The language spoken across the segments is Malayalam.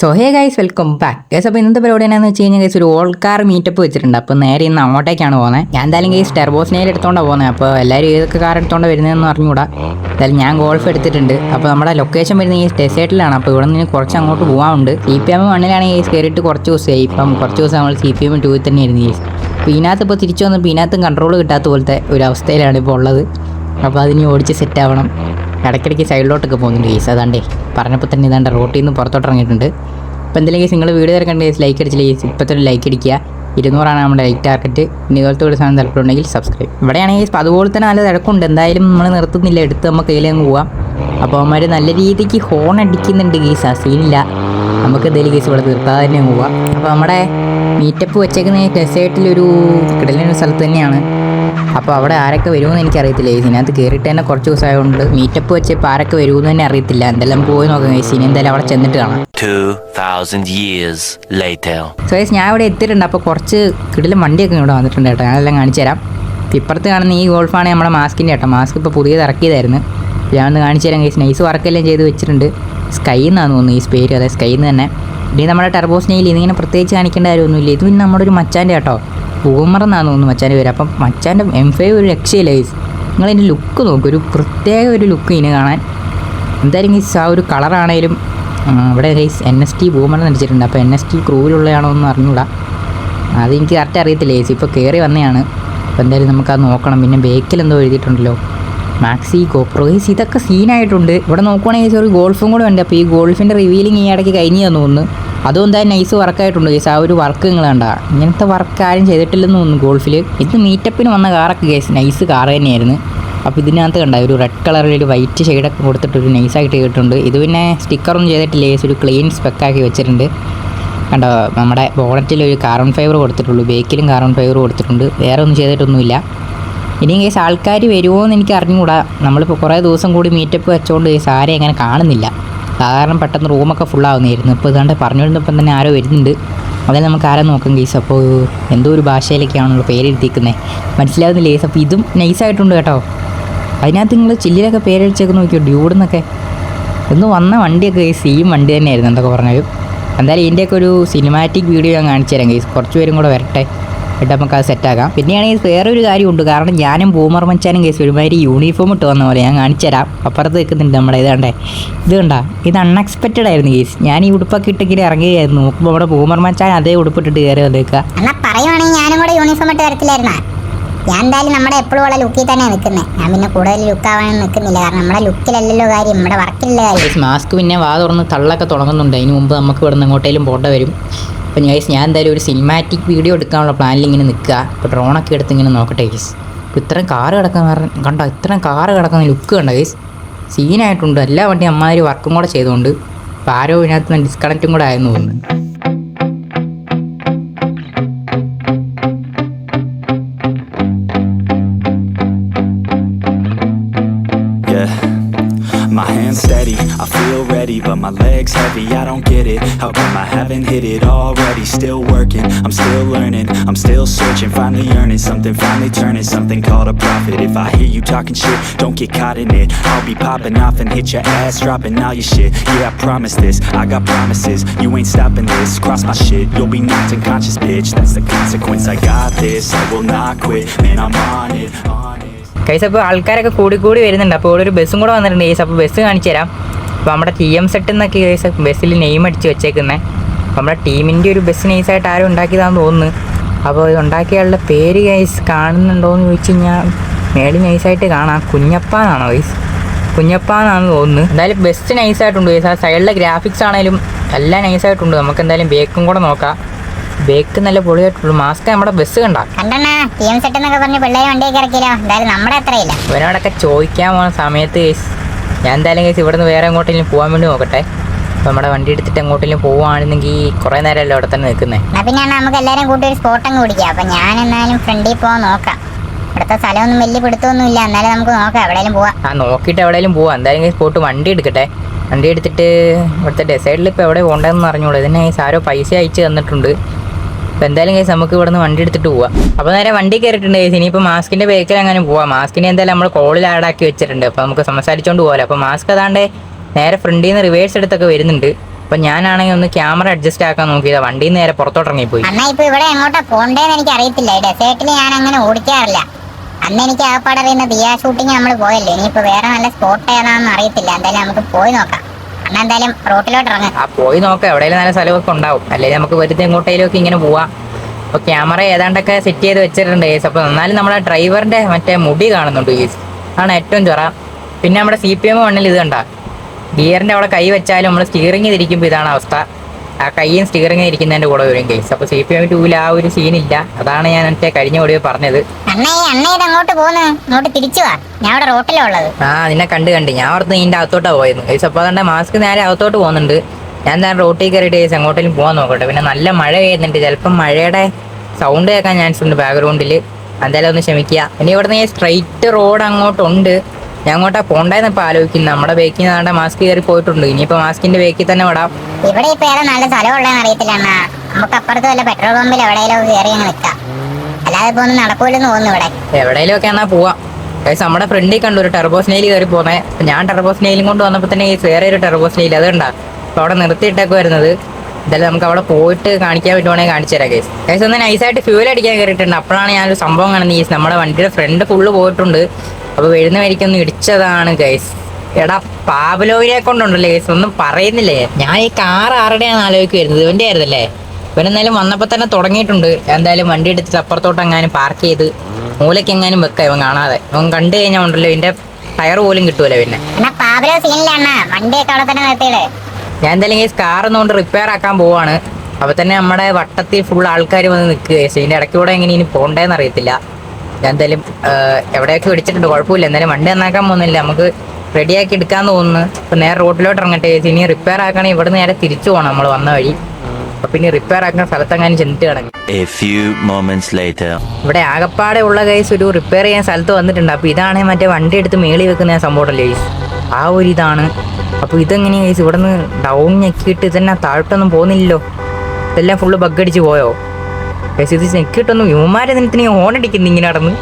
So hey guys welcome back guys അപ്പോൾ ഇന്നത്തെ പരിപാടി എന്നാന്ന് വെച്ച് കഴിഞ്ഞാൽ ഗൈസ് ഒരു ഓൾ കാർ മീറ്റപ്പ് വെച്ചിട്ടുണ്ട്. അപ്പോൾ നേരെ ഇന്ന് അങ്ങോട്ടേക്കാണ് പോകുന്നത് ഞാൻ എന്തായാലും ഗൈസ് ടെർബോസ്നയിൽ എടുത്തോണ്ടാണ് പോകുന്നത് അപ്പോൾ എല്ലാവരും ഏതൊക്കെ കാർ എടുത്തോണ്ട് വരുന്നതെന്ന് അറിഞ്ഞുകൂടാ എന്തായാലും ഞാൻ ഗോൾഫ് എടുത്തിട്ടുണ്ട്. അപ്പോൾ നമ്മുടെ ലൊക്കേഷൻ വരുന്നത് ഈ ഡെസേർട്ടിലാണ് അപ്പോൾ ഇവിടെ നിന്ന് കുറച്ച് അങ്ങോട്ട് പോകാനുണ്ട് സി പി എം വണ്ണിലാണ് ഗൈസ് കയറിയിട്ട് കുറച്ച് ദിവസമായി. ഇപ്പം കുറച്ച് ദിവസം നമ്മൾ സി പി എം ടൂവിൽ തന്നെ ആയിരുന്നു ഗൈസ് അപ്പോൾ ഇതിനകത്ത് ഇപ്പോൾ തിരിച്ചു വന്നപ്പോൾ ഇതിനകത്തും കൺട്രോൾ കിട്ടാത്ത പോലത്തെ ഒരു അവസ്ഥയിലാണ് ഇപ്പോൾ ഉള്ളത്. അപ്പോൾ അതിന് ഓടിച്ച് സെറ്റ് ആവണം. ഇടയ്ക്കിടയ്ക്ക് സൈഡിലോട്ടൊക്കെ പോകുന്നുണ്ട് ഗൈസ് അതാണ്ടേ. പറഞ്ഞപ്പോൾ തന്നെ ഇതാണ്ട് റോട്ടിൽ നിന്ന് പുറത്തോട്ട് ഇറങ്ങിയിട്ടുണ്ട്. അപ്പോൾ എന്തെങ്കിലും നിങ്ങൾ വീഡിയോ തിരക്കേണ്ട കേസ് ലൈക്ക് അടിച്ചില്ല കേസ് ഇപ്പോഴത്തെ ലൈക്ക് അടിക്കുക. ഇരുന്നൂറാണ് നമ്മുടെ ലൈക്ക് ടാർഗറ്റ് ഇനി ഇതുപോലത്തെ ഒരു സാധനം തിരക്കുണ്ടെങ്കിൽ സബ്സ്ക്രൈബ് ഇവിടെയാണെങ്കിൽ അതുപോലെ തന്നെ നല്ല തിരക്കുണ്ട്. എന്തായാലും നമ്മൾ നിർത്തുന്നില്ല. എടുത്ത് നമുക്ക് അങ്ങ് പോവാം. അപ്പോൾ അവന്മാർ നല്ല രീതിക്ക് ഹോൺ അടിക്കുന്നുണ്ട് കേസ് ആ സീനില്ല നമുക്ക് എന്തെങ്കിലും കേസ് ഇവിടെ തീർത്താതെ തന്നെ പോവാം. അപ്പോൾ നമ്മുടെ മീറ്റപ്പ് വെച്ചേക്കുന്ന ഡെസേർട്ടിലൊരു കിടലിനൊരു സ്ഥലത്ത് തന്നെയാണ്. അപ്പോൾ അവിടെ ആരൊക്കെ വരുമെന്ന് എനിക്കറിയത്തില്ല. ഈ ഇതിനകത്ത് കയറിയിട്ട് തന്നെ കുറച്ച് ദിവസമായതുകൊണ്ട് മീറ്റപ്പ് വെച്ചപ്പോൾ ആരൊക്കെ വരുമെന്ന് തന്നെ അറിയത്തില്ല. എന്തായാലും പോയി നോക്കാം ഈ ഇനി എന്തായാലും അവിടെ ചെന്നിട്ട് കാണാം. 2,000 years later. സോ ഗൈസ് ഞാൻ ഇവിടെ എത്തിയിട്ടുണ്ട്. അപ്പോൾ കുറച്ച് കിടിലും വണ്ടിയൊക്കെ ഇവിടെ വന്നിട്ടുണ്ട് കേട്ടോ. ഞാനെല്ലാം കാണിച്ചു തരാം. ഇപ്പം ഇപ്പുറത്ത് കാണുന്ന ഈ ഗോൾഫാണ് നമ്മുടെ മാസ്കിന്റെ കേട്ടോ. മാസ്ക് ഇപ്പോൾ പുതിയത് ഇറക്കിയതായിരുന്നു. ഞാൻ ഒന്ന് കാണിച്ചു തരാം ഗൈസ് നൈസ് വർക്കെല്ലാം ചെയ്ത് വെച്ചിട്ടുണ്ട്. സ്കൈ എന്നാണ് തോന്നുന്നു ഈ സ്പേര് അതായത് സ്കൈ എന്ന് തന്നെ. ഇനി നമ്മുടെ ടെർബോസ്നെയിൽ ഇതിങ്ങനെ പ്രത്യേകിച്ച് കാണിക്കേണ്ട കാര്യമൊന്നുമില്ല. ഇത് പിന്നെ നമ്മുടെ ഒരു മച്ചാന്റെ കേട്ടോ. എന്നാണ് തോന്നുന്നു മച്ചാന്റെ പേര്. അപ്പം മച്ചാന്റെ എം ഫൈവ് ഒരു രക്ഷയില്ല ഗൈസ് നിങ്ങളതിന്റെ ലുക്ക് നോക്കും. ഒരു പ്രത്യേക ഒരു ലുക്ക് ഇതിന് കാണാൻ. എന്തായാലും ഗൈസ് ആ ഒരു കളറാണേലും ഇവിടെ guys N S T boomer എന്ന് അപ്പോൾ എൻ എസ് ടി ക്രൂവിലുള്ളതാണോ എന്ന് അറിഞ്ഞൂടാ. അതെനിക്ക് കറക്റ്റ് അറിയത്തില്ല ഗൈസ് ഇപ്പോൾ കയറി വന്നതാണ്. അപ്പോൾ എന്തായാലും നമുക്കത് നോക്കണം. പിന്നെ ബേക്കിൽ എന്തോ എഴുതിയിട്ടുണ്ടല്ലോ. മാക്സി ഗോപ്രോ ഗൈസ് ഇതൊക്കെ സീനായിട്ടുണ്ട് ഇവിടെ നോക്കുവാണെങ്കിൽ ഒരു ഗോൾഫും കൂടെ ഉണ്ട്. അപ്പോൾ ഈ ഗോൾഫിന്റെ റിവീലിംഗ് ഈ ഇടയ്ക്ക് കഴിഞ്ഞാന്ന് തോന്നുന്നു. അതും എന്തായാലും നൈസ് വർക്കായിട്ടുണ്ട് ഗൈസ് ആ ഒരു വർക്ക് നിങ്ങൾ കണ്ട. ഇങ്ങനത്തെ വർക്ക് ആരും ചെയ്തിട്ടില്ലെന്ന് തോന്നുന്നു ഗോൾഫിൽ ഇത് മീറ്റപ്പിന് വന്ന കാറൊക്കെ ഗൈസ് നൈസ് കാർ തന്നെയായിരുന്നു. അപ്പോൾ ഇതിനകത്ത് കണ്ട ഒരു റെഡ് കളറിൽ ഒരു വൈറ്റ് ഷെയ്ഡൊക്കെ കൊടുത്തിട്ട് ഒരു നൈസായിട്ട് ചെയ്തിട്ടുണ്ട് ഇത് പിന്നെ സ്റ്റിക്കറൊന്നും ചെയ്തിട്ടില്ല ഗൈസ് ഒരു ക്ലീൻ സ്പെക്കാക്കി വെച്ചിട്ടുണ്ട്. കണ്ടോ നമ്മുടെ ബോണറ്റിൽ ഒരു കാർബൺ ഫൈബർ കൊടുത്തിട്ടുള്ളൂ. ബേക്കിലും കാർബൺ ഫൈബർ കൊടുത്തിട്ടുണ്ട്. വേറെ ഒന്നും ചെയ്തിട്ടൊന്നുമില്ല. ഇനിയും കേസ് ആൾക്കാർ വരുമോ എന്ന് എനിക്ക് അറിഞ്ഞുകൂടാ. നമ്മളിപ്പോൾ കുറേ ദിവസം കൂടി മീറ്റപ്പ് വെച്ചുകൊണ്ട് കേസ് ആരെയും അങ്ങനെ കാണുന്നില്ല. സാധാരണ പെട്ടെന്ന് റൂമൊക്കെ ഫുള്ളാവുന്നതായിരുന്നു ഇപ്പോൾ ഇതാണ്ട് പറഞ്ഞുകൊണ്ടിപ്പം തന്നെ ആരോ വരുന്നുണ്ട്. അതിൽ നമുക്ക് ആരെ നോക്കാം ഗീസ് അപ്പോൾ എന്തോ ഒരു ഭാഷയിലൊക്കെയാണല്ലോ പേരെഴുത്തിക്കുന്നത് മനസ്സിലാവുന്നില്ല ഗീസ് അപ്പോൾ ഇതും നൈസായിട്ടുണ്ട് കേട്ടോ. അതിനകത്ത് നിങ്ങൾ ചില്ലിലൊക്കെ പേരടിച്ചൊക്കെ നോക്കിയോ? ഡ്യൂഡെന്നൊക്കെ ഇന്ന് വന്ന വണ്ടിയൊക്കെ സെയിം വണ്ടി തന്നെയായിരുന്നു എന്തൊക്കെ പറഞ്ഞാലും. എന്തായാലും ഇതിന്റെയൊക്കെ ഒരു സിനിമാറ്റിക് വീഡിയോ ഞാൻ കാണിച്ചു തരാം ഗൈസ് കുറച്ച് പേരും കൂടെ വരട്ടെ. എന്നിട്ട് നമുക്ക് അത് സെറ്റാക്കാം. പിന്നെയാണെങ്കിൽ വേറെ ഒരു കാര്യമുണ്ട്. കാരണം ഞാനും ബൂമർ മച്ചാനും കേസ് ഒരുമാതിരി യൂണിഫോം ഇട്ട് വന്ന പോലെ ഞാൻ കാണിച്ചു തരാം അപ്പുറത്ത് നിൽക്കുന്നുണ്ട് നമ്മുടെ ഇത് കണ്ടേ. ഇത് കണ്ടാ? ഇത് അൺഎക്സ്പെക്റ്റഡ് ആയിരുന്നു കേസ്. ഞാൻ ഈ ഉടുപ്പൊക്കെ ഇട്ടെങ്കിൽ ഇറങ്ങുകയായിരുന്നു. നോക്കുമ്പോൾ നമ്മുടെ ബൂമർ മച്ചാൻ അതേ ഉടുപ്പിട്ടിട്ട് കയറി വന്നേക്കുക അല്ല പറയുവാണെങ്കിൽ ഞാനും കൂടെ യൂണിഫോം ഇട്ട് വരത്തില്ലായിരുന്നാ? ഞാൻ എന്തായാലും നമ്മുടെ എപ്പോഴും ഉള്ള ലുക്കിൽ തന്നെ നിൽക്കുന്നത് ഞാൻ പിന്നെ കൂടുതൽ ലുക്ക് ആവാൻ നിൽക്കുന്നില്ല കാരണം നമ്മുടെ ലുക്കിലല്ലല്ലോ കാര്യം. നമ്മുടെ വർക്കിലല്ലേ കാര്യം. മാസ്ക് പിന്നെ വാ തുറന്ന് തള്ളൊക്കെ തുടങ്ങുന്നുണ്ട്. അതിന് മുമ്പ് നമുക്ക് ഇവിടെ നിന്ന് എങ്ങോട്ടേലും പോകേണ്ട വരും. അപ്പം ഗൈസ് ഞാൻ എന്തായാലും ഒരു സിനിമാറ്റിക് വീഡിയോ എടുക്കാനുള്ള പ്ലാനിൽ ഇങ്ങനെ നിൽക്കുക ഇപ്പോൾ ഡ്രോണൊക്കെ എടുത്ത് ഇങ്ങനെ നോക്കട്ടെ ഗൈസ് ഇപ്പോൾ ഇത്രയും കാറ് കിടക്കുന്ന കണ്ടോ? ഇത്രയും കാറ് കിടക്കുന്ന ലുക്ക് കണ്ടോ ഗൈസ് സീനായിട്ടുണ്ട് എല്ലാ വണ്ടിയും അമ്മാതിരി വർക്കും കൂടെ ചെയ്തുകൊണ്ട് ഇപ്പോൾ ആരോ ഇതിനകത്ത് ഡിസ്കണക്റ്റും കൂടെ ആയെന്ന് തോന്നുന്നു. My legs heavy, I don't get it. How come I haven't hit it already? Still working, I'm still learning, I'm still searching, finally earning something, finally turning something called a profit. If I hear you talking shit, don't get caught in it. I'll be popping off and hit your ass, dropping all your shit. Yeah, I promise this, I got promises. You ain't stopping this, cross my shit, you'll be knocked unconscious, bitch. That's the consequence. I got this, I will not quit, man. I'm on it, on it. കൈസ് അപ്പോൾ ആൾക്കാരൊക്കെ കൂടി കൂടി വരുന്നുണ്ട് അപ്പോൾ ഇവിടെ ഒരു ബസ്സും കൂടെ വന്നിട്ടുണ്ട് കേസ് അപ്പോൾ ബസ് കാണിച്ചു തരാം അപ്പോൾ നമ്മുടെ ടി എം സെറ്റ് എന്നൊക്കെ കേസ് ബസ്സിൽ നെയിം അടിച്ച് വെച്ചേക്കുന്നത് അപ്പോൾ നമ്മുടെ ടീമിന്റെ ഒരു ബസ് നൈസായിട്ട് ആരും ഉണ്ടാക്കിയതാണെന്ന് തോന്നുന്നു. അപ്പോൾ ഇത് ഉണ്ടാക്കിയ ആളുടെ പേര് ഗൈസ് കാണുന്നുണ്ടോ എന്ന് ചോദിച്ചു കഴിഞ്ഞാൽ മേളിൽ നൈസായിട്ട് കാണാം. കുഞ്ഞപ്പ എന്നാണോ ഗൈസ് കുഞ്ഞപ്പ എന്നാണെന്ന് തോന്നുന്നു. എന്തായാലും ബസ് നൈസായിട്ടുണ്ട് ഗൈസ് ആ സൈഡിലെ ഗ്രാഫിക്സ് ആണെങ്കിലും എല്ലാം നൈസായിട്ടുണ്ട് നമുക്ക് എന്തായാലും ബേക്കും കൂടെ നോക്കാം. ബേക്ക് നല്ല പൊളിയായിട്ടുള്ളൂ. മാസ്ക് നമ്മുടെ ബസ് കണ്ട? ഇവനോടൊക്കെ ചോദിക്കാൻ പോകുന്ന സമയത്ത് ഞാൻ എന്തായാലും കേസ് നിന്ന് വേറെ എങ്ങോട്ടെങ്കിലും പോകാൻ വേണ്ടി നോക്കട്ടെ. അപ്പോൾ നമ്മുടെ വണ്ടി എടുത്തിട്ട് എങ്ങോട്ടെങ്കിലും പോവുകയാണെന്നെങ്കിൽ കുറേ നേരമല്ലേ അവിടെ തന്നെ നിൽക്കുന്നത് പിന്നെ നമുക്ക് എല്ലാവരും കൂട്ടി ഒരു സ്പോട്ട് അങ്ങ് പിടിക്കാം. അപ്പം ഞാൻ എന്നാലും ഫ്രണ്ടിൽ പോകാൻ നോക്കാം. ഇവിടുത്തെ സ്ഥലമൊന്നും വലിയ പിടുത്തമൊന്നും ഇല്ല എന്നാലും നമുക്ക് നോക്കാം എവിടെയും പോവാം. ആ നോക്കിയിട്ട് എവിടെയും പോവാം. എന്തായാലും പോയിട്ട് വണ്ടി എടുക്കട്ടെ. വണ്ടി എടുത്തിട്ട് ഇവിടുത്തെ ഡെസൈഡിൽ ഇപ്പോൾ എവിടെ പോകേണ്ടതെന്ന് അറിഞ്ഞൂടെ. ഇതിന് സാരോ പൈസ അയച്ച് തന്നിട്ടുണ്ട്. അപ്പോൾ എന്തായാലും കേസ് നമുക്ക് ഇവിടെ നിന്ന് വണ്ടി എടുത്തിട്ട് പോവാം. അപ്പോൾ നേരെ വണ്ടി കയറിയിട്ടുണ്ട് കേസ് ഇനിയിപ്പോൾ മാസ്കിന്റെ ബേക്കിൽ അങ്ങനെ പോവാം. മാസ്കിനെ എന്തായാലും നമ്മൾ കോളിൽ ആഡാക്കി വെച്ചിട്ടുണ്ട്. അപ്പോൾ നമുക്ക് സംസാരിച്ചുകൊണ്ട് പോകാമല്ലോ അപ്പോൾ മാസ്ക് അതാണ്ട് നേരെ ഫ്രണ്ടിൽ നിന്ന് റിവേഴ്സ് എടുത്തൊക്കെ വരുന്നുണ്ട്. അപ്പൊ ഞാനാണെങ്കിൽ ഒന്ന് ക്യാമറ അഡ്ജസ്റ്റ് ആക്കാൻ നോക്കിയതാ. വണ്ടി നേരെ പുറത്തോട്ട് ഇറങ്ങിപ്പോയി. അമ്മ ഇപ്പൊ ഇവിടെ എങ്ങോട്ടാ പോണ്ടേന്ന് എനിക്ക് അറിയത്തില്ല ഡെസേർട്ടിൽ ഞാൻ അങ്ങനെ ഓടിക്കാറില്ല. അന്ന് എനിക്ക് ആ അറിയുന്ന ദിയാ ഷൂട്ടിങ് നമ്മൾ പോയല്ലോ? ഇനിയിപ്പോ വേറെ നല്ല സ്പോട്ട് ഏതാണെന്ന് അറിയത്തില്ല. എന്തായാലും നമുക്ക് പോയി നോക്കാം. അണ്ണാ എന്തായാലും റോട്ടിലോട്ട് ഇറങ്ങാം. ആ പോയി നോക്കാം. എവിടെയെങ്കിലും നല്ല സ്ഥലമൊക്കെ ഉണ്ടാവും. അല്ലെങ്കിൽ നമുക്ക് വെറുതെ എങ്ങോട്ടേലും ഒക്കെ ഇങ്ങനെ പോവാം. അപ്പോൾ ക്യാമറ ഏതാണ്ടൊക്കെ സെറ്റ് ചെയ്ത് വെച്ചിട്ടുണ്ട് കേസ് അപ്പോൾ എന്നാലും നമ്മുടെ ഡ്രൈവറിന്റെ മറ്റേ മുടി കാണുന്നുണ്ട് കേസ് ആണ് ഏറ്റവും ചൊറ. പിന്നെ നമ്മുടെ സി പി എം വണ്ണിൽ ഇത് കണ്ട. ഗിയറിന്റെ അവിടെ കൈ വെച്ചാലും നമ്മൾ സ്റ്റിയറിംഗ് തിരിക്കുമ്പോൾ ഇതാണ് അവസ്ഥ. ആ കൈയും സ്റ്റിയറിംഗ് ഇരിക്കുന്നതിന്റെ കൂടെ വരും കേസ് അപ്പൊ സി പി എം ടൂവിൽ ആ ഒരു സീനില്ല അതാണ് ഞാൻ മറ്റേ കഴിഞ്ഞ ഓടിയോ പറഞ്ഞത്. അങ്ങോട്ട് പോന്ന്. അങ്ങോട്ട് തിരിച്ചു വാ. ഞാൻ ഇവിടെ റോട്ടിലാ ഉള്ളത്. ആ നിന്നെ കണ്ട് കണ്ട്. ഞാൻ ഓർത്ത് നിന്റെ അകത്തോട്ടാ പോയത്. കേസ് അപ്പൊ അതുകൊണ്ട് മാസ്ക് നേരെ അകത്തോട്ട് പോകുന്നുണ്ട്. ഞാൻ നേരെ റോട്ടിൽ കയറിയിട്ട് കേസ് എങ്ങോട്ടേലും പോകാൻ നോക്കട്ടെ. പിന്നെ നല്ല മഴ പെയ്യുന്നുണ്ട്. ചിലപ്പം മഴയുടെ സൗണ്ട് കേൾക്കാൻ ചാൻസ് ഉണ്ട് ബാക്ക്ഗ്രൗണ്ടിൽ എന്തായാലും ഒന്ന് ക്ഷമിക്കുക. ഇനി ഇവിടുന്ന് സ്ട്രൈറ്റ് റോഡ് അങ്ങോട്ടുണ്ട്. ഞാൻ അങ്ങോട്ടാ പോണ്ടേന്ന് ഇപ്പൊ ആലോചിക്കുന്നു. നമ്മുടെ ബേക്കിൽ നിന്നാണ്ട് മാസ്ക് കയറി പോയിട്ടുണ്ട്. ഇനിയിപ്പോ മാസ്കിന്റെ ബേക്കിൽ തന്നെ വിടാം. ഇവിടെ ഇപ്പൊ ഏതാ നല്ല സ്ഥലം ഉള്ളതെന്ന് അറിയത്തില്ല അണ്ണാ. നമുക്ക് അപ്പുറത്ത് വല്ല പെട്രോൾ പമ്പിൽ എവിടെയെങ്കിലും കയറി ഇങ്ങനെ നിൽക്കാം അല്ലാതെ ഇപ്പൊ ഒന്നും നടക്കൂലെന്ന് തോന്നുന്നു ഇവിടെ. എവിടെയെങ്കിലും ഒക്കെ എന്നാ പോവാം. ഗൈസ് നമ്മുടെ ഫ്രണ്ടിൽ കണ്ടു ഒരു ടെർബോ സ്നെയിൽ കയറി പോന്നെ. ഞാൻ ടെർബോ സ്നെയിലും കൊണ്ട് വന്നപ്പോൾ തന്നെ ഈ വേറെ ഒരു ടെർബോ സ്നെയിൽ അത് കണ്ടാ. അപ്പോൾ അവിടെ നിർത്തിയിട്ടൊക്കെ വരുന്നത്. എന്തായാലും നമുക്ക് അവിടെ പോയിട്ട് കാണിക്കാൻ പറ്റുവാണെങ്കിൽ കാണിച്ചു തരാം ഗൈസ് ഗൈസ് ഒന്ന് നൈസായിട്ട് ഫ്യൂൽ അടിക്കാൻ കയറിയിട്ടുണ്ട്. അപ്പോഴാണ് ഞാനൊരു സംഭവം കാണുന്നത് കേസ് നമ്മുടെ വണ്ടിയുടെ ഫ്രണ്ട് ഫുള്ള് പോയിട്ടുണ്ട്. അപ്പോൾ വരുന്ന വഴിക്കൊന്ന് ഇടിച്ചതാണ് ഗൈസ് എടാ പാബലോവിനെ കൊണ്ടുണ്ടല്ലേ ഗൈസ് ഒന്നും പറയുന്നില്ലേ? ഞാൻ ഈ കാർ ആരുടെയാണ് ആലോചിക്കുമായിരുന്നത് ഇവന്റെ ആയിരുന്നല്ലേ? ഇവനെന്തായാലും വന്നപ്പോൾ തന്നെ തുടങ്ങിയിട്ടുണ്ട്. എന്തായാലും വണ്ടി എടുത്തിട്ട് അപ്പുറത്തോട്ട് എങ്ങാനും പാർക്ക് ചെയ്ത് മൂലയ്ക്ക് എങ്ങാനും വെക്കാം ഇവൻ കാണാതെ. ഇവൻ കണ്ടു കഴിഞ്ഞാൽ ഉണ്ടല്ലോ ഇതിന്റെ ടയർ പോലും കിട്ടുമല്ലോ പിന്നെ. ഞാൻ എന്തായാലും ഗൈസ് കാർ ഒന്നുകൊണ്ട് റിപ്പയർ ആക്കാൻ പോവാണ്. അപ്പോൾ തന്നെ നമ്മുടെ വട്ടത്തിൽ ഫുൾ ആൾക്കാർ വന്ന് നിൽക്കുക ഇതിന്റെ ഇതിന്റെ കൂടെ എങ്ങനെ ഇനി പോകണ്ടേന്ന് അറിയത്തില്ല. ഞാൻ എന്തായാലും എവിടെയൊക്കെ ഇടിച്ചിട്ടുണ്ട് കുഴപ്പമില്ല. എന്തായാലും വണ്ടി നന്നാക്കാൻ പോകുന്നില്ല. നമുക്ക് റെഡിയാക്കി എടുക്കാൻ തോന്നുന്നു. ഇപ്പൊ നേരെ റോഡിലോട്ട് ഇറങ്ങട്ടെ ഇനി റിപ്പയർ ആക്കണേ ഇവിടെ നേരെ തിരിച്ചു പോകണം നമ്മൾ വന്ന വഴി. അപ്പൊ പിന്നെ റിപ്പയർ ആക്കുന്ന സ്ഥലത്തെങ്ങാനും ചെന്നിട്ട് കിടക്കും. ഇവിടെ ആകപ്പാടെ ഉള്ള കേസ് ഒരു റിപ്പയർ ചെയ്യാൻ സ്ഥലത്ത് വന്നിട്ടുണ്ട്. അപ്പൊ ഇതാണ് മറ്റേ വണ്ടി എടുത്ത് മേളി വെക്കുന്ന സംഭവമല്ലേ കേസ് ആ ഒരു ഇതാണ്. അപ്പൊ ഇതെങ്ങനെ കേസ് ഇവിടെ നിന്ന് ഡൗൺ ഞെക്കിയിട്ട് ഇതന്നെ താഴോട്ടൊന്നും പോകുന്നില്ലല്ലോ. ഇതെല്ലാം ഫുള്ള് ബഗ് അടിച്ച് പോയോ? കേസ് ഇത് ഞെക്കിയിട്ടൊന്നും ഇവന്മാരെ നിന്നിട്ട് നീ ഹോൺ അടിക്കുന്നു ഇങ്ങനെ നടന്ന്?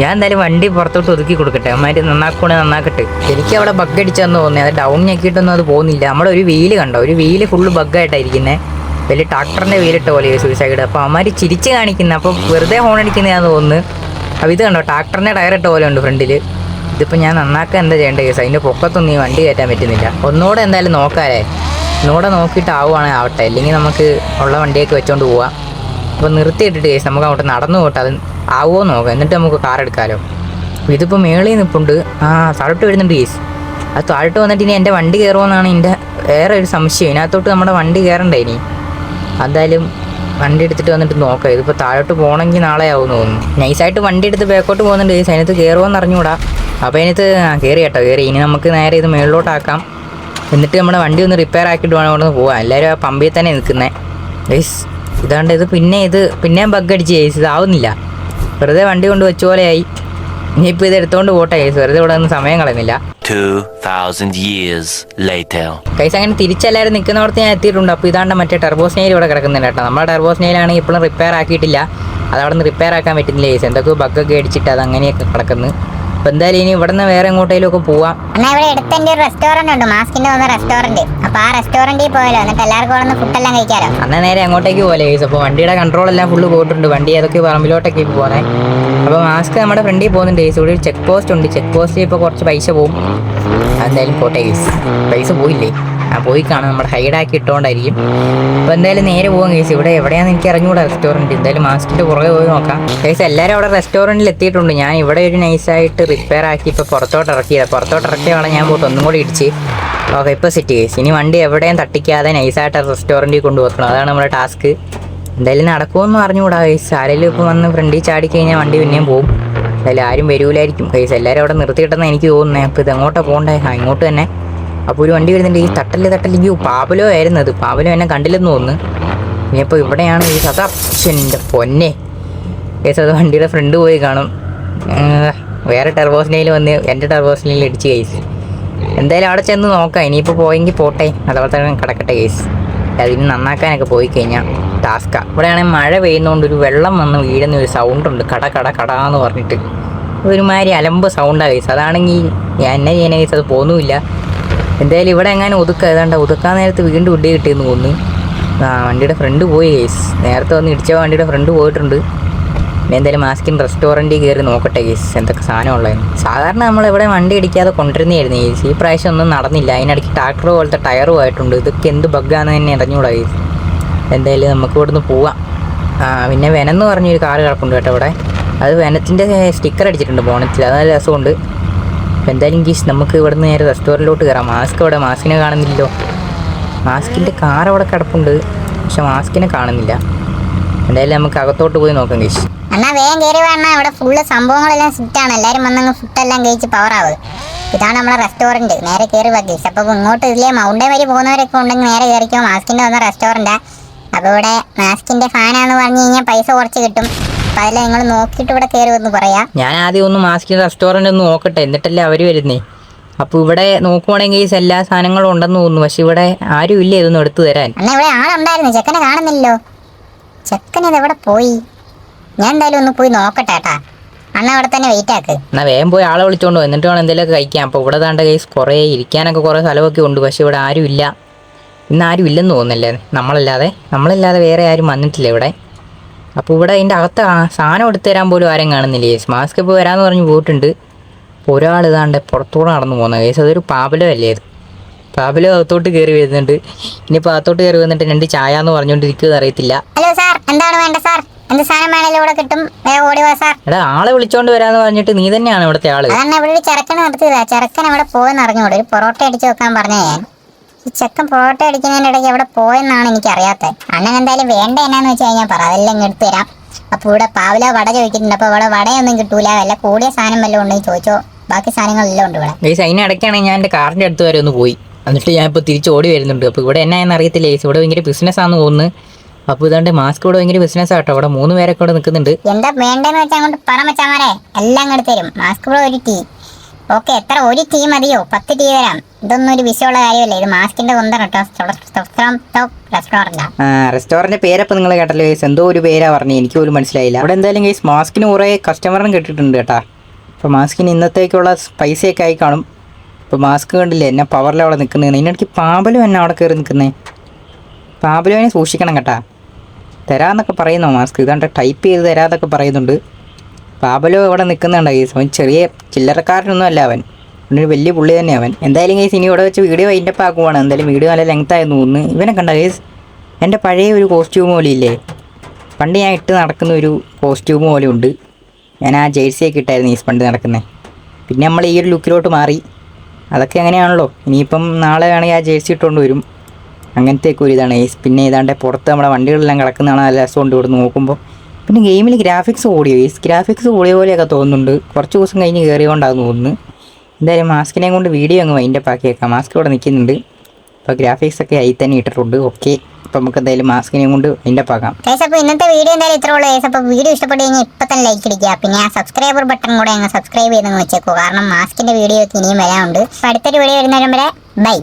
ഞാൻ എന്തായാലും വണ്ടി പുറത്തോട്ട് ഒതുക്കി കൊടുക്കട്ടെ. അമ്മമാര് നന്നാക്കൂടെ നന്നാക്കട്ടെ. എനിക്ക് അവിടെ ബഗ് അടിച്ചെന്ന് തോന്നുന്നത് അത് ഡൗൺ ഞെക്കിയിട്ടൊന്നും അത് പോകുന്നില്ല. നമ്മുടെ ഒരു വീൽ കണ്ടോ? ഒരു വീൽ ഫുള്ള് ബഗ്ഗായിട്ടായിരിക്കുന്നത് വലിയ ട്രാക്ടറിന്റെ വീലിട്ട പോലെ സൂയിസൈഡ് അപ്പോൾ അമ്മമാര് ചിരിച്ച് കാണിക്കുന്നത് അപ്പോൾ വെറുതെ ഹോൺ അടിക്കുന്നതാന്ന് തോന്നുന്നു. അപ്പോൾ ഇത് കണ്ടോ? ട്രാക്ടറിന്റെ ടയർ ഇട്ട പോലെ ഉണ്ട് ഫ്രണ്ടിൽ ഇതിപ്പോൾ ഞാൻ നന്നാക്കാൻ എന്താ ചെയ്യേണ്ടത്? കേസ് അതിന്റെ പൊക്കത്തൊന്നും ഈ വണ്ടി കയറ്റാൻ പറ്റുന്നില്ല. ഒന്നുകൂടെ എന്തായാലും നോക്കാല്ലേ ഒന്നുകൂടെ നോക്കിയിട്ട് ആവുകയാണെങ്കിൽ ആവട്ടെ. അല്ലെങ്കിൽ നമുക്ക് ഉള്ള വണ്ടിയൊക്കെ വെച്ചോണ്ട് പോവാം. അപ്പോൾ നിർത്തിയിട്ടിട്ട് കേസ് നമുക്ക് അങ്ങോട്ട് നടന്നു പോട്ടെ. അത് ആവുമോ നോക്കാം. എന്നിട്ട് നമുക്ക് കാർ എടുക്കാമല്ലോ അപ്പോൾ ഇതിപ്പോൾ മേളിൽ നിൽപ്പുണ്ട് ആ താഴോട്ട് വരുന്നുണ്ട് കേസ് അത് താഴോട്ട് വന്നിട്ട് ഇനി എന്റെ വണ്ടി കയറുമെന്നാണ് എന്റെ വേറെ ഒരു സംശയം. ഇതിനകത്തോട്ട് നമ്മുടെ വണ്ടി കയറണ്ടേ ഇനി? എന്തായാലും വണ്ടി എടുത്തിട്ട് വന്നിട്ട് നോക്കാം. ഇതിപ്പോൾ താഴോട്ട് പോകണമെങ്കിൽ നാളെ ആവുമെന്ന് തോന്നുന്നു. നൈസായിട്ട് വണ്ടി എടുത്ത് ബാക്കോട്ട് പോകുന്നുണ്ട് കേസ് അതിനകത്ത് കയറുമെന്ന് അറിഞ്ഞുകൂടാ. അപ്പോൾ അതിനകത്ത് കയറി കേട്ടോ കയറി ഇനി നമുക്ക് നേരെ ഇത് മേളിലോട്ടാക്കാം എന്നിട്ട് നമ്മുടെ വണ്ടി ഒന്ന് റിപ്പയർ ആക്കിയിട്ട് വേണം അവിടെ നിന്ന് പോകാം എല്ലാവരും ആ പമ്പിൽ തന്നെ നിൽക്കുന്നത് ഗൈസ് ഇതാണ്ട് ഇത് പിന്നെ ഇത് പിന്നെയും ബഗ് അടിച്ച് ചേച്ചി ഇതാവുന്നില്ല വെറുതെ വണ്ടി കൊണ്ട് വെച്ച പോലെയായി ഇനിയിപ്പോൾ ഇത് എടുത്തുകൊണ്ട് പോട്ടെ കേസ് വെറുതെ ഇവിടെ നിന്ന് സമയം കളയുന്നില്ല. 2,000 years later. കൈസ് അങ്ങനെ തിരിച്ചെല്ലാവരും നിൽക്കുന്നവർക്ക് ഞാൻ എത്തിയിട്ടുണ്ട്. അപ്പോൾ ഇതാണ്ട് മറ്റേ ടെർബോസ്നെയിൽ ഇവിടെ കിടക്കുന്നുണ്ട് കേട്ടോ. നമ്മുടെ ടെർബോസ്നെയിലാണെങ്കിൽ ഇപ്പോഴും റിപ്പയർ ആക്കിയിട്ടില്ല. അത് അവിടെ നിന്ന് റിപ്പയർ ആക്കാൻ പറ്റുന്നില്ല കേസ് എന്തൊക്കെയോ ബഗ്ഗൊക്കെ അടിച്ചിട്ട് അത് അങ്ങനെയൊക്കെ കിടക്കുന്നു. അപ്പോൾ എന്തായാലും ഇനി ഇവിടെ നിന്ന് വേറെ എങ്ങോട്ടേലും ഒക്കെ പോവാം. എന്നാ ഇവിടെ അടുത്ത് എന്റെ ഒരു റെസ്റ്റോറന്റ് ഉണ്ട്. മാസ്കിന്റെ വന്ന റെസ്റ്റോറന്റ് അപ്പൊ ആ റെസ്റ്റോറന്റിൽ പോയാലോ? എന്നിട്ട് എല്ലാവർക്കും അവിടെ നിന്ന് ഫുഡെല്ലാം കഴിക്കാലോ? അന്നാ നേരെ അങ്ങോട്ടേക്ക് പോലെ ഗൈസ് അപ്പോൾ വണ്ടിയുടെ കൺട്രോൾ എല്ലാം ഫുള്ള് പോയിട്ടുണ്ട്. വണ്ടി ഏതൊക്കെ പറമ്പിലോട്ടൊക്കെ പോകുന്നേ അപ്പോൾ മാസ്ക് നമ്മുടെ ഫ്രണ്ടിൽ പോകുന്നുണ്ട് ഗൈസ് ഇവിടെ ഒരു ചെക്ക് പോസ്റ്റ് ഉണ്ട്. ചെക്ക് പോസ്റ്റിൽ ഇപ്പോൾ കുറച്ച് പൈസ പോകും എന്തായാലും പോട്ടെ ഗൈസ് പൈസ പോയില്ലേ? പോയി കാണാം. നമ്മുടെ ഹൈഡാക്കി ഇട്ടുകൊണ്ടായിരിക്കും അപ്പോൾ എന്തായാലും നേരെ പോകും കേസ് ഇവിടെ എവിടെയാണെന്ന് എനിക്ക് അറിഞ്ഞുകൂടാ റെസ്റ്റോറന്റ് എന്തായാലും മാസ്കിന്റെ പുറകെ പോയി നോക്കാം. കേസ് എല്ലാവരും അവിടെ റെസ്റ്റോറന്റിൽ എത്തിയിട്ടുണ്ട്. ഞാൻ ഇവിടെ ഒരു നൈസായിട്ട് റിപ്പയർ ആക്കി ഇപ്പോൾ പുറത്തോട്ട് ഇറക്കിയത്. പുറത്തോട്ട് ഇറക്കിയതാണ് ഞാൻ പോയിട്ട് ഒന്നും കൂടി ഇടിച്ച് ഓക്കെ ഇപ്പോൾ സെറ്റ് കേസ് ഇനി വണ്ടി എവിടെയും തട്ടിക്കാതെ നൈസായിട്ട് റെസ്റ്റോറന്റിൽ കൊണ്ടുപോകണം അതാണ് നമ്മുടെ ടാസ്ക് എന്തായാലും നടക്കുമെന്ന് അറിഞ്ഞുകൂടാ കേസ് ആരെങ്കിലും ഇപ്പോൾ വന്ന് ഫ്രണ്ടിൽ ചാടി കഴിഞ്ഞാൽ വണ്ടി പിന്നെയും പോകും എന്തായാലും ആരും വരൂലായിരിക്കും. കേസ് എല്ലാവരും അവിടെ നിർത്തിയിട്ടെന്ന് എനിക്ക് തോന്നുന്നത് അപ്പോൾ എങ്ങോട്ടാണ് പോകണ്ടേ അങ്ങോട്ട് തന്നെ. അപ്പോൾ ഒരു വണ്ടി വരുന്നുണ്ട്. ഈ തട്ടൽ തട്ടല്ലെങ്കിൽ പാവലോ ആയിരുന്നു അത്. പാവലോ എന്നെ കണ്ടില്ലെന്ന് തോന്നുന്നു. ഇനിയിപ്പോൾ ഇവിടെയാണ് ഈ സദാ എന്റെ പൊന്നെ. കേസ് അത് വണ്ടിയുടെ ഫ്രണ്ട് പോയി കാണും. വേറെ ടെർബോസിനയിൽ വന്ന് എന്റെ ടെർബോസിനയിൽ ഇടിച്ച് കേസ്. എന്തായാലും അവിടെ ചെന്ന് നോക്കാം. ഇനിയിപ്പോൾ പോയെങ്കിൽ പോട്ടെ. അതുപോലെ തന്നെ കിടക്കട്ടെ കേസ്. അതിന് നന്നാക്കാനൊക്കെ പോയി കഴിഞ്ഞാൽ ടാസ്ക ഇവിടെയാണെങ്കിൽ മഴ പെയ്യുന്നതുകൊണ്ട് ഒരു വെള്ളം വന്ന് വീഴുന്ന ഒരു സൗണ്ട് ഉണ്ട് കട കട കട എന്ന് പറഞ്ഞിട്ട് ഒരുമാതിരി അലമ്പ് സൗണ്ടാണ് കേസ്. അതാണെങ്കിൽ എന്നെ ചെയ്യാൻ കേസ് അത് പോകുന്നുമില്ല എന്തായാലും ഇവിടെ എങ്ങനെ ഒതുക്കുക ഏതാണ്ട് ഒതുക്കാൻ നേരത്ത് വീണ്ടും ഉള്ളി കിട്ടിയെന്ന് തോന്നുന്നു. ആ വണ്ടിയുടെ ഫ്രണ്ട് പോയി കേസ് നേരത്തെ വന്ന് ഇടിച്ച വണ്ടിയുടെ ഫ്രണ്ട് പോയിട്ടുണ്ട്. എന്തായാലും മാസ്കിൻ റെസ്റ്റോറന്റിൽ കയറി നോക്കട്ടെ കേസ് എന്തൊക്കെ സാധനം ഉള്ളതെന്ന് സാധാരണ നമ്മൾ ഇവിടെ വണ്ടി ഇടിക്കാതെ കൊണ്ടുവരുന്നതായിരുന്നു കേസ് ഈ പ്രാവശ്യം ഒന്നും നടന്നില്ല. അതിനിടയ്ക്ക് ട്രാക്ടർ പോലത്തെ ടയറും ആയിട്ടുണ്ട് ഇതൊക്കെ എന്ത് ബഗ്ഗാന്ന് തന്നെ അറിഞ്ഞുകൂടാ കേസ് എന്തായാലും നമുക്ക് ഇവിടുന്ന് പോവാം. ആ പിന്നെ വെനെന്ന് പറഞ്ഞൊരു കാറ് കിടപ്പുണ്ട് കേട്ടോ ഇവിടെ. അത് വെനത്തിന്റെ സ്റ്റിക്കർ അടിച്ചിട്ടുണ്ട് ബോണറ്റിൽ അത് നല്ല രസമുണ്ട്. എന്തായാലും ഗീസ് നമുക്ക് ഇവിടെ നിന്ന് നേരെ റെസ്റ്റോറന്റിലോട്ട് കയറാം മാസ്ക് അവിടെ മാസ്കിനെ കാണുന്നില്ലല്ലോ. മാസ്കിന്റെ കാർ അവിടെ കിടപ്പുണ്ട്. പക്ഷെ മാസ്കിനെ കാണുന്നില്ല. എന്തായാലും നമുക്ക് അകത്തോട്ട് പോയി നോക്കാം ഗീസ് എന്നാ വേഗം കയറി വേണം ഇവിടെ ഫുള്ള് സംഭവങ്ങളെല്ലാം സിറ്റാണ് എല്ലാവരും വന്നങ്ങ് ഫുഡെല്ലാം കഴിച്ച് പവർ ആവുക ഇതാണ് നമ്മുടെ റെസ്റ്റോറന്റ് നേരെ കയറി വക്കീസ് അപ്പോൾ ഇങ്ങോട്ട് ഇതിലെ മൗണ്ടൻ വഴി പോകുന്നവരൊക്കെ ഉണ്ടെങ്കിൽ നേരെ കയറിക്കോ മാസ്കിന്റെ വന്ന റെസ്റ്റോറന്റാണ് അപ്പോൾ ഇവിടെ മാസ്കിന്റെ ഫാനാണെന്ന് പറഞ്ഞു കഴിഞ്ഞാൽ പൈസ കുറച്ച് കിട്ടും. അപ്പൊ അതിൽ നിങ്ങൾ നോക്കിയിട്ട് ഇവിടെ കയറി വന്ന് പറയാ. ഞാൻ ആദ്യം ഒന്ന് മാസ്കിൻ റെസ്റ്റോറന്റ് ഒന്ന് നോക്കട്ടെ എന്നിട്ടല്ലേ അവർ വരുന്നേ. അപ്പോൾ ഇവിടെ നോക്കുവാണെങ്കിൽ എല്ലാ സാധനങ്ങളും ഉണ്ടെന്ന് തോന്നുന്നു പക്ഷെ ഇവിടെ ആരും ഇല്ല ഇതൊന്നും എടുത്തു തരാൻ. അന്ന ഇവിടെ ആളുണ്ടായിരുന്നു ചെക്കനെ കാണുന്നില്ലല്ലോ. ചെക്കൻ ഇത് എവിടെ പോയി? ഞാൻ എന്തായാലും ഒന്ന് പോയി നോക്കട്ടെ ഏട്ടാ അണ്ണ അവിടെ തന്നെ വെയിറ്റ് ആക്ക്. എന്നാ വേഗം പോയി ആളെ വിളിച്ചോണ്ട് പോ, എന്നിട്ട് വേണം എന്തെങ്കിലുമൊക്കെ കഴിക്കാം അപ്പോൾ ഇവിടെ താണ്ട കേസ് കുറേ ഇരിക്കാനൊക്കെ കുറേ സ്ഥലമൊക്കെ ഉണ്ട് പക്ഷെ ഇവിടെ ആരും ഇല്ല. ഇന്ന് ആരും ഇല്ലെന്ന് തോന്നുന്നല്ലേ? നമ്മളല്ലാതെ നമ്മളല്ലാതെ വേറെ ആരും വന്നിട്ടില്ല ഇവിടെ. അപ്പോൾ ഇവിടെ അതിന്റെ അകത്ത് സാധനം എടുത്തു തരാൻ പോലും ആരും കാണുന്നില്ല? കേസ് മാസ്ക് ഇപ്പോൾ വരാമെന്ന് പറഞ്ഞ് പോയിട്ടുണ്ട്. അപ്പോൾ ഒരാൾ ഇതാണ്ട് പുറത്തൂടെ നടന്നു പോകുന്നത് കേസ് അതൊരു പാബലോ അല്ലേ അത്. പാബലോ അകത്തോട്ട് കയറി വരുന്നുണ്ട്. ഇനിയിപ്പോൾ അകത്തോട്ട് കയറി വന്നിട്ട് രണ്ട് ചായ എന്ന് പറഞ്ഞുകൊണ്ടിരിക്കുന്നത് അറിയത്തില്ല. ഹലോ സാർ എന്താണ് വേണ്ട സാർ എന്ത് സാധനം വേണേലും ഇവിടെ കിട്ടും. വേഗം ഓടി വാ സാർ എടാ ആളെ വിളിച്ചോണ്ട് വരാന്ന് പറഞ്ഞിട്ട് നീ തന്നെയാണ് ഇവിടുത്തെ ആൾ? അതന്നെ ഇവിടെ ഒരു ചെറുക്കനെ നിർത്തിയതാ. ചെറുക്കൻ അവിടെ പോയെന്ന് അറിഞ്ഞൂടെ ഒരു പൊറോട്ട അടിച്ചു വെക്കാൻ പറഞ്ഞേ. ഈ ചെക്കൻ ഫോട്ടോ അടിക്കുന്നതിനിടയ്ക്ക് എവിടെ പോയെന്നാണ് എനിക്ക് അറിയാത്തത് അണ്ണൻ എന്തായാലും വേണ്ട എന്നാന്ന് വെച്ച് കഴിഞ്ഞാൽ പറ അതെല്ലാം ഇങ്ങ് എടുത്തു തരാം. അപ്പൊ ഇവിടെ പാവല വട ചോദിക്കുന്നുണ്ട്. അപ്പൊ ഇവിടെ വടയൊന്നും കിട്ടൂല. വല്ല കൂടിയ സാധനം വല്ലതും ഉണ്ടെങ്കിൽ ചോദിച്ചോ. ബാക്കി സാധനങ്ങളെല്ലാം ഉണ്ട് ഇവിടെ. ഗൈസ് അതിനിടയ്ക്കാണെങ്കിൽ ഞാൻ എന്റെ കാറിന്റെ അടുത്ത് വരെ ഒന്ന് പോയി. എന്നിട്ട് ഞാൻ ഇപ്പോൾ തിരിച്ച് ഓടി വരുന്നുണ്ട്. അപ്പോൾ ഇവിടെ എന്നായെന്ന് അറിയത്തില്ല ഗൈസ് ഇവിടെ ഭയങ്കര ബിസിനസ് ആണെന്ന് തോന്നുന്നു. അപ്പൊ ഇതാണ്ട് മാസ്ക് ഇവിടെ ഭയങ്കര ബിസിനസ് ആട്ടോ. അവിടെ മൂന്ന് പേരൊക്കെ ഇവിടെ നിൽക്കുന്നുണ്ട്. എന്താ വേണ്ടെന്ന് വെച്ചാൽ അങ്ങോട്ട് പറ മച്ചാമാരെ. എല്ലാം അങ്ങോട്ട് തരും. മാസ്ക് ഇവിടെ ഒരു ടീ ഓക്കെ എത്ര? ഒരു ടീ മതിയോ? പത്ത് ടീ തരാം. ഇതൊന്നും ഒരു വിഷയമുള്ള കാര്യമല്ല. ഇത് മാസ്കിന്റെ സ്വന്തം റെസ്റ്റോറന്റ് പേരപ്പോൾ നിങ്ങൾ കേട്ടല്ലോ ഗൈസ് എന്തോ ഒരു പേരാ പറഞ്ഞു. എനിക്ക് പോലും മനസ്സിലായില്ല. അവിടെ എന്തായാലും ഗൈസ് മാസ്കിന് കുറേ കസ്റ്റമറിനും കിട്ടിയിട്ടുണ്ട് കേട്ടാ. അപ്പോൾ മാസ്കിന് ഇന്നത്തേക്കുള്ള പൈസയൊക്കെ ആയി കാണും. ഇപ്പോൾ മാസ്ക് കണ്ടില്ലേ? എന്നെ പവറിൽ അവിടെ നിൽക്കുന്നത് ഇതിനിടയ്ക്ക് പാമ്പലും എന്നെ അവിടെ കയറി നിൽക്കുന്നേ? പാമ്പലുവിനെ സൂക്ഷിക്കണം കേട്ടാ. തരാന്നൊക്കെ പറയുന്നു മാസ്ക്? ഇതാണ്ട് ടൈപ്പ് ചെയ്ത് തരാന്നൊക്കെ പറയുന്നുണ്ട്. പാബലോ ഇവിടെ നിൽക്കുന്നുണ്ട് ഗൈസ് അവൻ ചെറിയ ചില്ലറക്കാരനൊന്നും അല്ല അവൻ. അവനൊരു വലിയ പുള്ളി തന്നെ അവൻ. എന്തായാലും ഗൈസ് ഇനി ഇവിടെ വെച്ച് വീഡിയോ വൈൻഡപ്പ് ആക്കുവാണ്. എന്തായാലും വീഡിയോ നല്ല ലെങ്ത് ആയെന്ന് തോന്നുന്നു. ഇവനെ കണ്ട ഗൈസ് എന്റെ പഴയ ഒരു കോസ്റ്റ്യൂം പോലെ ഇല്ലേ പണ്ട് ഞാൻ ഇട്ട് നടക്കുന്ന ഒരു കോസ്റ്റ്യൂം പോലെ ഉണ്ട്. ഞാൻ ആ ജേഴ്സിയൊക്കെ ഇട്ടായിരുന്നു ഈ പണ്ട് നടക്കുന്നത് പിന്നെ നമ്മൾ ഈ ഒരു ലുക്കിലോട്ട് മാറി. അതൊക്കെ അങ്ങനെയാണല്ലോ. ഇനിയിപ്പം നാളെ വേണമെങ്കിൽ ആ ജേഴ്സി ഇട്ടുകൊണ്ട് വരും. അങ്ങനത്തെ ഒക്കെ ഒരു ഇതാണ് ഏസ് പിന്നെ ഏതാണ്ട് പുറത്ത് നമ്മുടെ വണ്ടികളെല്ലാം കിടക്കുന്നതാണ് നല്ല രസമുണ്ട് ഇവിടെ നോക്കുമ്പോൾ പിന്നെ ഗെയിമിൽ ഗ്രാഫിക്സ് ഓടിയോ ഏസ് ഗ്രാഫിക്സ് ഓടിയ പോലെയൊക്കെ തോന്നുന്നുണ്ട്. കുറച്ച് ദിവസം കഴിഞ്ഞ് കയറിയോണ്ടാന്ന് തോന്നുന്നു. എന്തായാലും മാസ്കിനെ കൊണ്ട് വീഡിയോ അങ്ങ് വൈൻഡപ്പ് ആക്കിയേക്കാം. മാസ്ക് ഇവിടെ നിൽക്കുന്നുണ്ട്. അപ്പോൾ ഗ്രാഫിക്സ് ഒക്കെ ആയി തന്നെ ഇട്ടിട്ടുണ്ട്. ഓക്കെ അപ്പോൾ നമുക്ക് എന്തായാലും മാസ്കിനെ കൊണ്ട് വൈൻഡപ്പ് ആക്കാം. അപ്പോൾ ഇന്നത്തെ വീഡിയോ എന്തായാലും ഇത്രേ ഉള്ളൂ. അപ്പോൾ വീഡിയോ ഇഷ്ടപ്പെട്ട് കഴിഞ്ഞാൽ ഇപ്പം തന്നെ ലൈക്ക് അടിക്കുക പിന്നെ ആ സബ്സ്ക്രൈബർ ബട്ടൺ കൂടെ അങ്ങ് സബ്സ്ക്രൈബ് ചെയ്തെന്ന് വെച്ചേക്കോ കാരണം മാസ്കിന്റെ വീഡിയോ ഒക്കെ ഇനിയും വരാനുണ്ട്. അപ്പോൾ അടുത്തൊരു വീഡിയോ വരുന്നവരും വരെ ബൈ